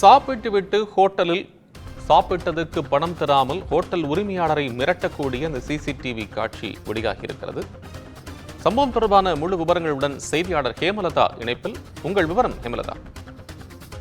சாப்பிட்டுவிட்டு ஹோட்டலில் சாப்பிட்டதற்கு பணம் தராமல் ஹோட்டல் உரிமையாளரை மிரட்டக்கூடிய இந்த சிசிடிவி காட்சி வெளியாகி இருக்கிறது சம்பவம் தொடர்பான முழு விவரங்களுடன் செய்தியாளர் ஹேமலதா இணைப்பில். உங்கள் விவரம் ஹேமலதா.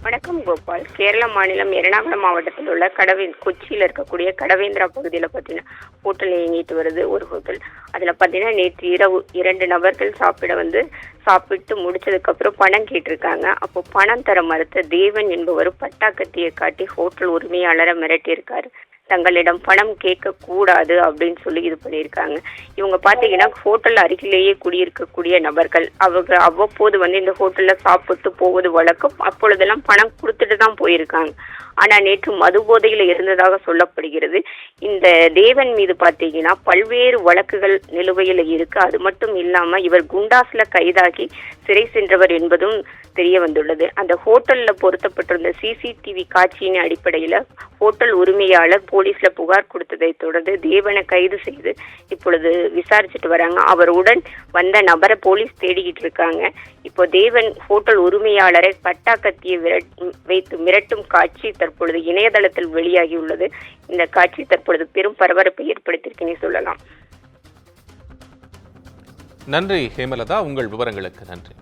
வணக்கம் கோபால். கேரள மாநிலம் எர்ணாகுளம் மாவட்டத்தில் உள்ள கடவே கொச்சியில் இருக்கக்கூடிய கடவேந்திரா பகுதியில் பார்த்தீங்கன்னா ஹோட்டல் இயங்கிட்டு வருது. ஒரு ஹோட்டல். அதில் பார்த்தீங்கன்னா நேற்று இரவு இரண்டு நபர்கள் சாப்பிட வந்து சாப்பிட்டு முடிச்சதுக்கப்புறம் பணம் கேட்டிருக்காங்க. அப்போ பணம் தர மறுத்த தேவன் என்பவர் பட்டாக்கத்தியை காட்டி ஹோட்டல் உரிமையாளரை மிரட்டியிருக்காரு. தங்களிடம் பணம் கேட்க கூடாது அப்படின்னு சொல்லி இது பண்ணியிருக்காங்க. இவங்க பார்த்தீங்கன்னா ஹோட்டல் அருகிலேயே குடியிருக்கக்கூடிய நபர்கள். அவங்க அவ்வப்போது வந்து இந்த ஹோட்டல்ல சாப்பிட்டு போவது வழக்கம். அப்பொழுதெல்லாம் பணம் கொடுத்துட்டு தான் போயிருக்காங்க. ஆனா நேற்று மது போதையில இருந்ததாக சொல்லப்படுகிறது. இந்த தேவன் மீது பார்த்தீங்கன்னா பல்வேறு வழக்குகள் நிலுவையில் இருக்கு. அது மட்டும் இல்லாம இவர் குண்டாஸ்ல கைதாகி சிறை சென்றவர் என்பதும் தெரிய வந்துள்ளது. அந்த ஹோட்டல்ல பொருத்தப்பட்டிருந்த சிசிடிவி காட்சியின் அடிப்படையில ஹோட்டல் உரிமையாளர் போலீஸ்ல புகார் கொடுத்ததை தொடர்ந்து தேவனை கைது செய்து இப்பொழுது விசாரிச்சுட்டு வராங்க. அவருடன் வந்த நபரை போலீஸ் தேடிக்கிட்டு இருக்காங்க. இப்போ தேவன் ஹோட்டல் உரிமையாளரை பட்டா கத்தியை வைத்து மிரட்டும் காட்சி தற்பொழுது இணையதளத்தில் வெளியாகியுள்ளது. இந்த காட்சி தற்பொழுது பெரும் பரபரப்பை ஏற்படுத்தியிருக்குன்னே சொல்லலாம். நன்றி ஹேமலதா. உங்கள் விவரங்களுக்கு நன்றி.